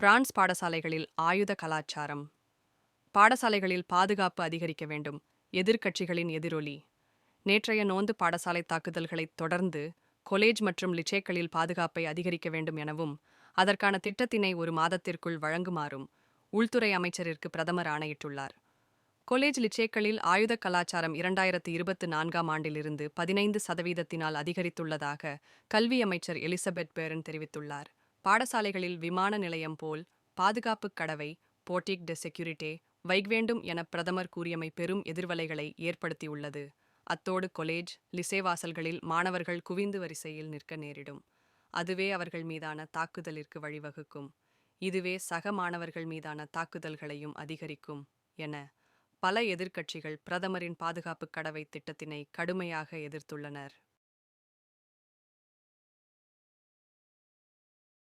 France பாடசாலைகளில் ஆயுத கலாச்சாரம். பாடசாலைகளில் பாதுகாப்பு அதிகரிக்க வேண்டும். எதிர்க்கட்சிகளின் எதிரொலி. நேற்றைய நோந்து பாடசாலை தாக்குதல்களைத் தொடர்ந்து கொலேஜ் மற்றும் லிச்சேக்களில் பாதுகாப்பை அதிகரிக்க வேண்டும் எனவும் அதற்கான திட்டத்தினை ஒரு மாதத்திற்குள் வழங்குமாறும் உள்துறை அமைச்சரிற்கு பிரதமர் ஆணையிட்டுள்ளார். கொலேஜ் லிச்சேக்களில் ஆயுத கலாச்சாரம் இரண்டாயிரத்து இருபத்து நான்காம் ஆண்டிலிருந்து பதினைந்து சதவீதத்தினால் அதிகரித்துள்ளதாக கல்வி அமைச்சர் எலிசபெத் பேரன் தெரிவித்துள்ளார். பாடசாலைகளில் விமான நிலையம் போல் பாதுகாப்பு கடவை போட்டிக் டெ செக்யூரிட்டே வைக்வேண்டும் என பிரதமர் கூறியமை பெரும் எதிர்வலைகளை ஏற்படுத்தியுள்ளது. அத்தோடு கொலேஜ் லிசே வாசல்களில் மாணவர்கள் குவிந்து வரிசையில் நிற்க நேரிடும். அதுவே அவர்கள் மீதான தாக்குதலிற்கு வழிவகுக்கும். இதுவே சக மாணவர்கள் மீதான தாக்குதல்களையும் அதிகரிக்கும் என பல எதிர்க்கட்சிகள் பிரதமரின் பாதுகாப்பு கடவை திட்டத்தினை கடுமையாக எதிர்த்துள்ளனர்.